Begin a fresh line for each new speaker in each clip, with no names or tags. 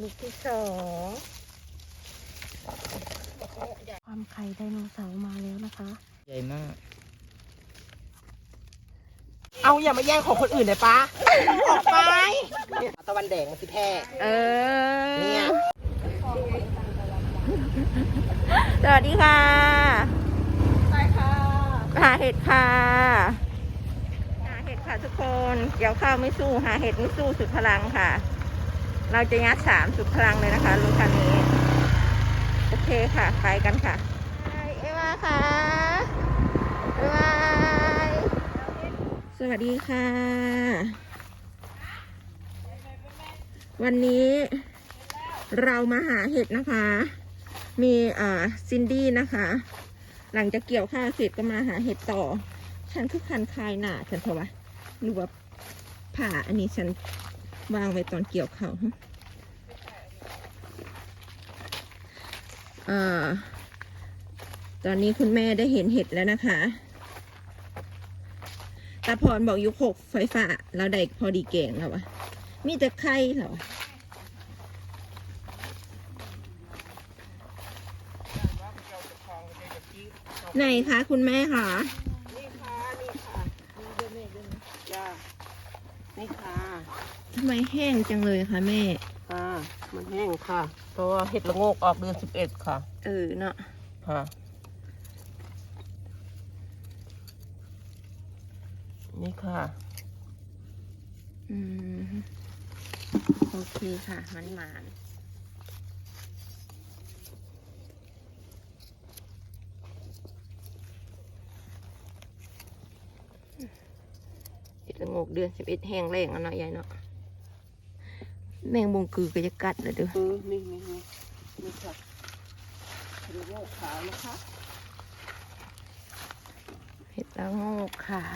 ลูกที่สองความไข่ไดโนเสาร์มาแล้วนะคะ
ใหญ่มาก
เอาอย่ามาแย่งของคนอื่นเลยปะออกไปตะวันแดงมันสิแพ้
เออ
เนี่ย
สวัสดีค่ะใช่ค่ะหาเห็ดค่ะ หาเห็ดค่ะทุกคน เกี่ยวข้าวไม่สู้ หาเห็ดไม่สู้สุดพลังค่ะ เราจะยัดสามสุดพลังเลยนะคะรถคันนี้ โอเคค่ะ ไปกันค่ะเอวาค่ะบ๊ายบายสวัสดีค่ะ วันนี้เรามาหาเห็ดนะคะ มีเอ่อซินดี้นะคะ หลังจากเกี่ยวข้าวเสร็จก็มาหาเห็ดต่อ ฉันคือคันคายหนาฉันเพราะว่าหรือว่าผ่าอันนี้ฉัน วางไว้ตอนเกี่ยวเขาฮะตอนนี้คุณแม่ได้เห็นเห็ดแล้วนะคะตาพรบอกยุคหกไฟฟ้าเราได้พอดีเก่งแล้ววะมีแต่ไข่เหรอวะไหนคะคุณแม่คะ
นี่ค่ะ นี่ค่ะจ้านี่ค่ะ
ทำไมแห้งจังเลยคะแม่
ค่ะ มันแห้งค่ะ เพราะว่าเห็ดละโงกออกเดือนสิบเอ็ดค่ะ
เออเนาะ
ค่ะ นี่ค่ะ
อืม โอเคค่ะมันหมานเห็ดละโงกเดือนสิบเอ็ดแห้งแรงอะเนาะยายเนาะ แมงบงกือก็จะกัดเลยเด้อ
เออนี่นี่นี่นี่ค่ะเห็ดละโงกขาวนะคะ
เห็ดละโงกขา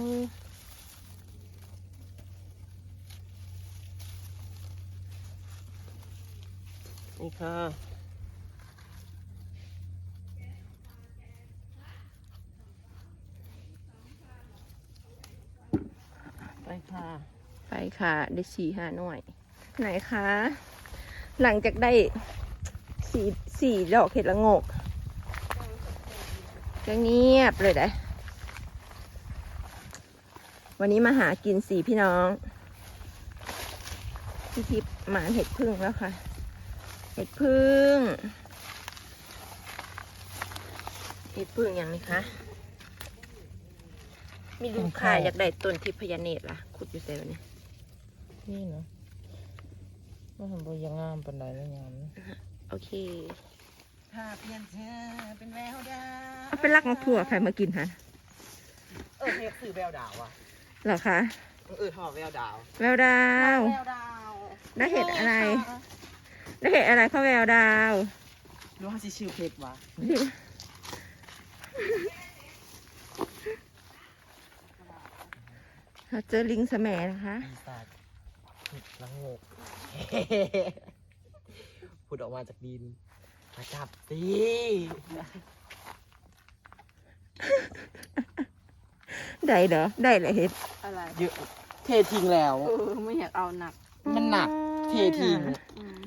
ว
นี่ค่ะไปค่ะ
ไปค่ะ ได้สี่ห้าหน่วย ไหนคะ หลังจากได้สี่สี่ดอกเห็ดละโงกก็เงียบเลยได้ วันนี้มาหากินสี่พี่น้อง พี่ทิพย์หมานเห็ดพึ่งแล้วค่ะ เห็ดพึ่ง เห็ดพึ่งอย่างนี้คะมีลูกค้าอยากได้ต้นทิพยเนตรล่ะ ขุดอยู่เซวันนี้
นี่เนาะ ว่าทำบยังงามปันไดไม่งามนะ
โอเค
ถ้าเปลี่ยนเธอเป็นแววดาว
เอาไปลักมาถั่วใครมากินฮะ
เออเฮ็ดสื่อแววดาวอะ
เหรอคะ
เออถอดแววดาว
แววดาว
แววดาว
ได้เห็ดอะไร ได้เห็นอะไรเข้าแววดาว
รู้ว่าสิชื่อเพชรวะ
เราเจอลิงสแหมนะคะ
ปีศาจเห็ด ละโงก
พูดออกมาจากดิน มาจับสิ
ได้เหรอได้เลยเห็ด
อะไร
เยอะเททิ้งแล้ว
เออไม่อยากเอาหนัก
มันหนัก เททิ้ง
อืม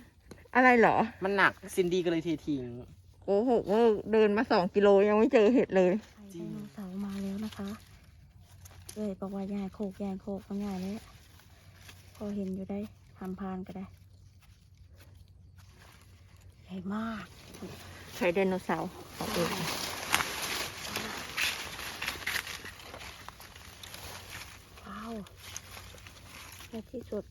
อะไรเหรอ
มันหนักซินดี้ก็เลยเททิ้ง
โอ้โหเดินมาสองกิโลยังไม่เจอเห็ดเลย
จริง
ไดโนเสาร์มาแล้วนะคะเลยบอกว่ายายโคกยายโคกบางอย่างเลย พอเห็นอยู่ได้ทำพานก็ได้ใหญ่มาก
ใช้ไดโนเสาร์เอาเอง
ว้าวในที่สุด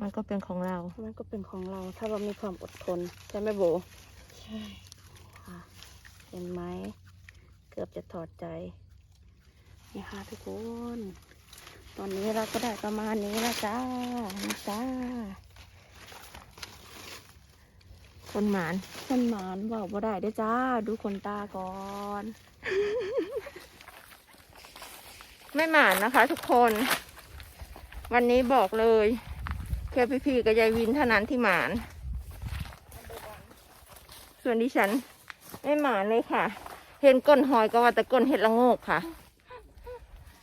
มันก็เป็นของเรา
มันก็เป็นของเรา ถ้าเรามีความอดทน ใช่ไหมโบ
ใช่
ค่ะเห็นไหม เกือบจะถอดใจนี่ค่ะทุกคน ตอนนี้เราก็ได้ประมาณนี้แล้วจ้าจ้า
คนหมาน
คนหมานบอกว่าได้เด้จ้า ดูขนตาก่อน
ไม่หมานนะคะทุกคน วันนี้บอกเลยแค่พี่ๆกับยายวินเท่านั้นที่หมาน ส่วนดิฉัน ไม่หมานเลยค่ะ เห็นก้นหอยก็ว่าแต่ก้นเห็ดละโงกค่ะ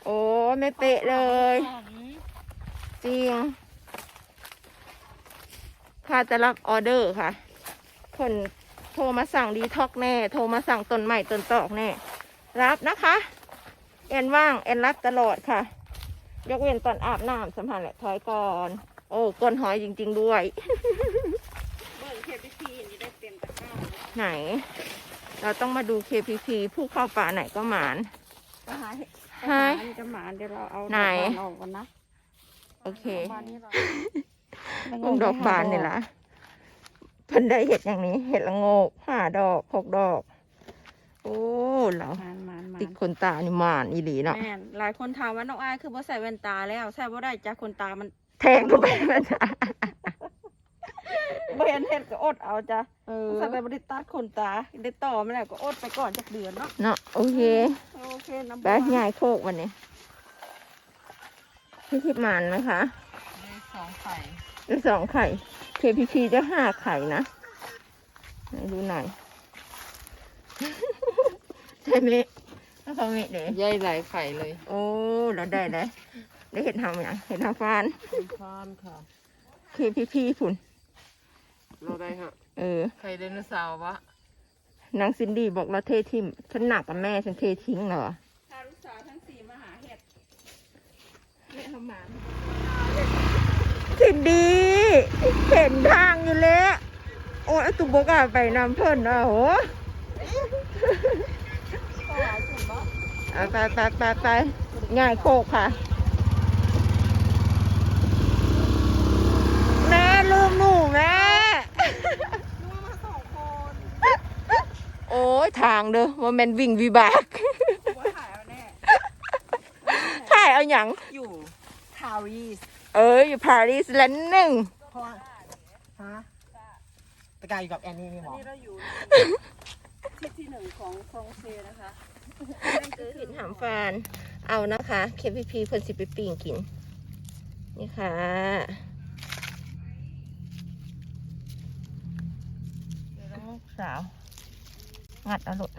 โอ้ไม่เป๊ะเลย จริง ค่าจะรับออเดอร์ค่ะ คนโทรมาสั่งดีท็อกแน่ โทรมาสั่งต้นใหม่ต้นตอกแน่ รับนะคะแอนว่างแอนรับตลอดค่ะ ยกเว้นตอนอาบน้ำสัมผัสแหละถอยก่อน โอ้ก้นหอยจริง ๆ ด้วย
เบิ่งเคพีพีนี่ได้เต็มตะกร้า
ไหน เราต้องมาดู KPP ผู้เข้าป่าไหนก็หมาน
ก็ หาเห็ด
หาย
อันนี้จะหมาเดี๋ยวเราเอา
ไหน
ดอกบานออกก่อนนะ
โอเค
ดกบานนี้เรา
ลงดอกบานนี่ละเพิ่นได้เห็ดอย่างนี้เห็ดละโงกห้าดอกหกดอก โอ้เรา
หมานหมานหมา
ติด
น
คนตานี่หมานอีหลีเนาะ
แม่นหลายคนถามว่าน้องอายคือบ่ใส่แว่นตาแล้วใส่บ่ได้จ้ะคนตามัน
แทงเข้าไปมันจะ
บ่เห็นเห็ดก็อดเอาจ้ะ
เออ
ใส่ไปบ่ได้ตัดคนตาได้ต่อมาแล้วก็อดไปก่อนจักเดือนเนาะ
เนาะโอเค
โอเคน้ำ
แป๊บง่ายโคกวันนี้พี่ทิพย์หมานนะคะ
ได้สองไข่
ได้สองไข่ KPP จะห้าไข่นะไหนดูหน่อยใช่ไหมแล้วเขาเมเด้
ย่ายหลายไข่เลย
โอ้เราได้ได้ได้เห็ดทำอย่างเห็ดทำฟาน
ฟานค่ะ
KPP ฝุ่น
เราได้ฮะ
เออ
ไข่ไดโนเสาร์วะ
นางซินดี้บอกเราเททิมฉันหนักกับแม่ฉันเททิ้งเหรอ
พาลูกสาวทั้งสี่มาหาเห็ดเห็ดทำหมาน
ซินดี้เห็นทางอยู่แล้วโอ้ยตุกบกล้าไปนำเพิ่นอะโห
ก็หาสุดบ่
เอาไปไปไปไปง่ายโคกค่ะ แม่ลืมหนูแม่ โอ้ยทางเด้อว่าแมนวิ่งวิบาก
ว่าถ่ายเอาแน่
ถ่ายเอาอย่าง
อยู่คารีส
เอออยู่ปารีสแล้วหนึ่ง
เพราะว่าฮะตะกายอยู่กับแอนนี่นี่หรอ
นี่เราอยู่ที่ที่หนึ่งของฟรองเซนะคะ
นั่นคือหินหามฟาน เอานะคะเคพีพีเพิ่นสิไปปิ้งกิน นี่ค่ะ สาว งัดเอาลุด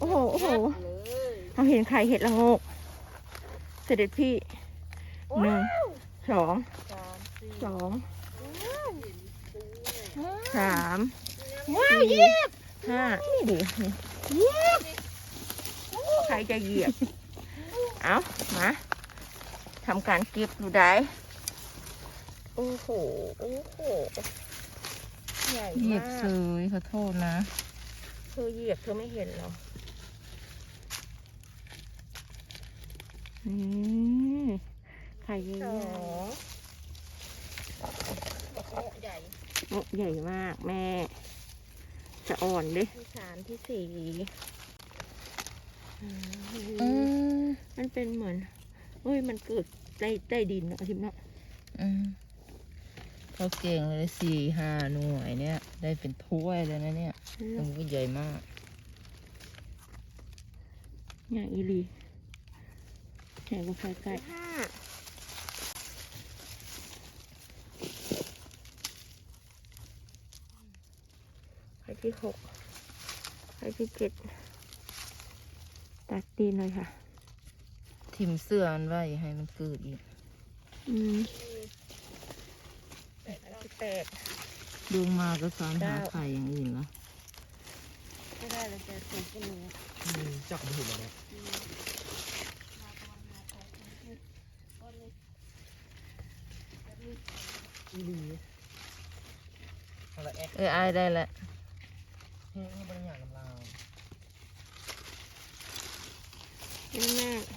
โอ้โหโอ้โหเราเห็นไข่เห็ดละโงก เสด็จพี่หนึ่งสองสองสามว้าวเหยียบห้านี่ดิเหยียบใครจะเหยียบ เอามา ทำการเก็บดูได้โอ้โห โอ้โห ใหญ่
เหยีย
มา
บ
ก
เซยขอโทษนะ
เธอเหยียบเธอไม่เห็นเหรอ อืมไข่เยอะๆใหญ่โอ้ใหญ่มากแม่ จะอ่อนดิที่สามที่สี่อืมมันเป็นเหมือน เอ้ยมันเกิดใต้ใต้ดินเนาะทิมเนาะ
อืมเขาเก่งเลยสี่ห้าหน่วยเนี่ย ได้เป็นถ้วยเลยนะเนี่ยมันก็ใหญ่มาก
ใหญ่อีหลีใหญ่กว่าไฟไก่ห้าไฟที่หกไฟที่เจ็ดตัดตีนเลยค่ะ
ทิมเสื้อมันไว้อย่าให้มันเกิดอีก
อืมแปดที่แปด
ดวงมาก็สอนหา
เก้า
ไข่อย่างอื่นละ
ไม่ได้เลยจะถูกกินหนู
จับมาถึงแล้วอีหลีอะไรแอค
เอออายได้แล้ว
เฮ้ยบางอย่างกับเรา
นี่แม่ไป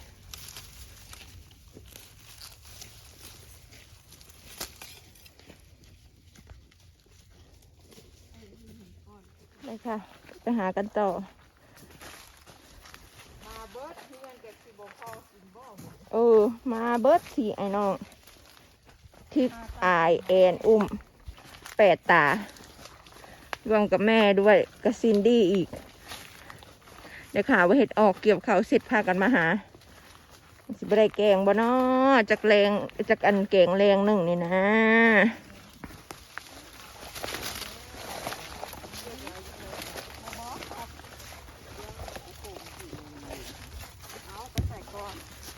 ค่ะ ไปหากันต่อเออ มาเบิร์ดสีไอ้น้องทิพย์อายแอนอุ้มแปดตารวมกับแม่ด้วยกับซินดี้อีก เดี๋ยวข่าวว่าเห็ดออกเกี่ยวเขาเสร็จพากันมาหา สิบได้แกงบ่นอจากแรงจากอันแกงแรงหนึ่งนี่นะ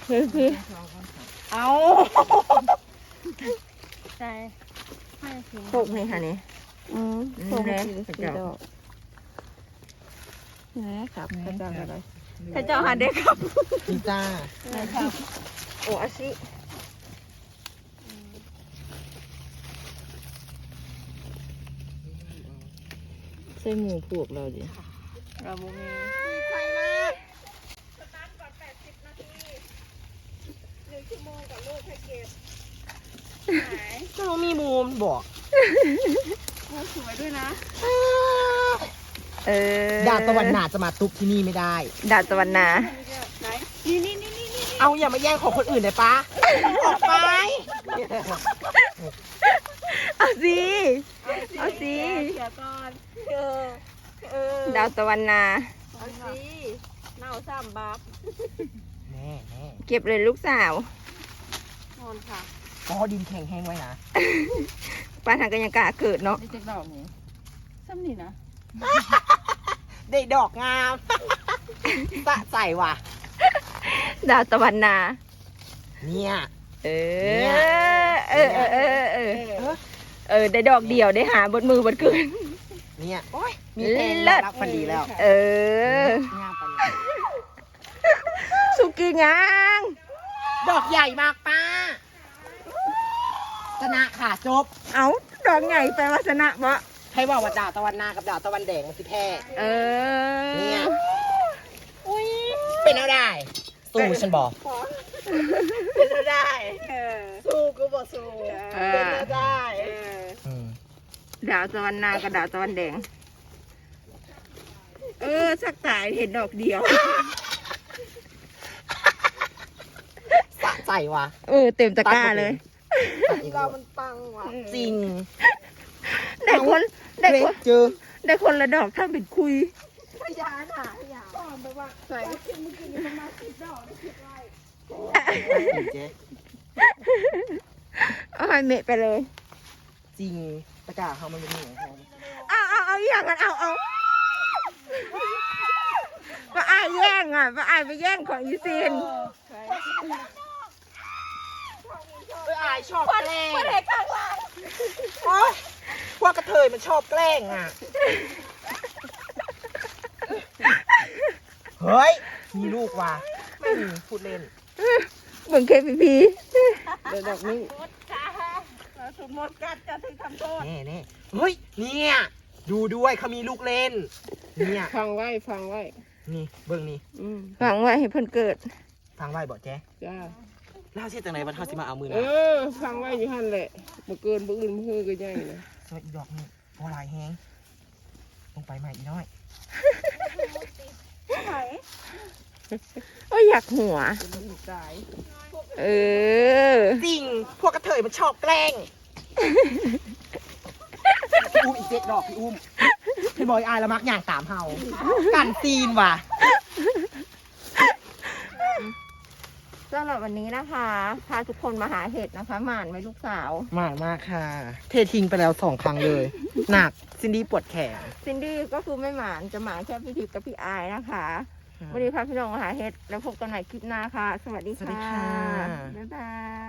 เอาไปใส่ก่อน
เฮ้ยพี่
เอา
ใช่ให้สิ
โคกนี่ค่ะนี่
อืม
อืม
โคก
แน่
สี
กระ
สี
เจ้า
ดอกนะครับกระเจ้าอะไร
พระเจ้าหาเด็กครับ
นี่จ้า
โอ้อาชิ
ใส่หมูพวกเราดิ
เราบุมี
ใครมาสตาร์ทก่อน80 นาทีหนึ่งชั่วโมง กับลูกให้เก็บ
ก็รู้มีมูมบอก
สวยด้วยนะ
เออ
ดาบตะวันหนาจะมาตุกที่นี่ไม่ได้
ดาบตะวันนา
ไหน นี่นี่นี่นี่นี่
เอาอย่ามาแย่งของคนอื่นเลยปะออกไป
เอาสิ เอาสิ
เดี๋ยวก่อนเออเออ
ดาวตะวันนา
เอาสิเน่าซ้ำบับ
แน่แน่
เก็บเลยลูกสาว น
อนค่ะ
ก็ดินแข็งแห้งไว้นะ
ป้าทางกัญญากาเกิดเนาะ
นี่จักดอกนี่
ซ้ำนี่นะ
ได้ดอกงามสะใจว่ะ
ดาวตะวันนา
เนี่ย
เอ
เนี่
อยเออเออเออเออ เออเออ ได้ดอกเดียวได้หาบนมือบนเกิน
เนี่ยโอ้ยมีแพง
เลิศ
รับพอดีแล้ว
เออ
งามไปเลย
สุกี้ยัง
ดอกใหญ่มากป้า ชนะค่ะจบ
เอาดอกใหญ่ไปวัสนะวะ
ให้ว่าว่าดาวตะวันนากับดาวตะวันแดงมันสิแพ้
เออ
เนี่ยเป็นเอาได้สู้ฉันบอก
เป็นไปได้
เออ
สู้ก็บอกสู้
เอ
เป็น
อ
เอาได้
เออ
ดาวตะวันนากับดาวตะวันแดง เออสักตายเห็นดอกเดียว
สะใจว่ะ
เออเต็มตะกร้าเลย
เรามันปังว่ะจริง
ได้คนได้
เกร
ค
ด
น
เจอ
ได้คนละดอกถ้าเป็นคุย
เจ๊
เอาให้เมะไปเลย
จริงตะกร้าเขามันเป็นเหนียวเขา
เอาเอาเอาอย่างกันเอาเอาป้าอ้ายแย่งอะป้าอ้ายไปแย่งของยูซิน
เอ้ยอายชอบแกล้งโอ๊ยพวกกระเทยมันชอบแกล้งอะ เฮ้ย มีลูกว่ะไม่มีพูดเล่น
เบิ่งเคพีพี
เดี๋ยวดอกนี้
สุดหมดกัดจะถึงทำโทษ
แน่แน่เฮ้ย เนี่ย ดูด้วยเขามีลูกเล่น เนี่ย
ฟังไว้ฟังไว้
นี่ เบิ่งนี่
อืม
หวังไว้ให้เพิ่นเกิด
ฟังไว้บอกแจ๊
จ้า
ล่าเสียจังไหนบรรเทาสิมาเอามือ
เอ
นะ
อ ฟังไว้อยู่หั่นแหละบ่เกินบ่อื่นบ่ฮือก็ใหญ่นะ
สวัสดีดอกนี่พอลายแฮงลงไปใหม่อีกน้อย
โอ้ยอยากหัว
เป็นลูกตาย
เออ
จริง พวกกระเทยมันชอบแกล้งพี่อุ้มอีกเจ็ดดอกพี่อุ้มพี่บอยอายละมักอย่างตามเฮากันตีนว่ะ
สำหรับวันนี้นะคะ พาทุกคนมาหาเห็ดนะคะ หมานไว้ลูกสาว
มากมากค่ะ เททิ้งไปแล้วสองครั้งเลย หนักซินดี้ปวดแขน
ซินดี้ก็คือไม่หมานจะหมานแค่พี่ทิพย์กับพี่อายนะคะ วันนี้พาพี่น้องมาหาเห็ดแล้วพบกันใหม่คลิปหน้าค่ะ สวัสดี
สวัสดี
ค่ะ
ค่ะ
บ๊ายบาย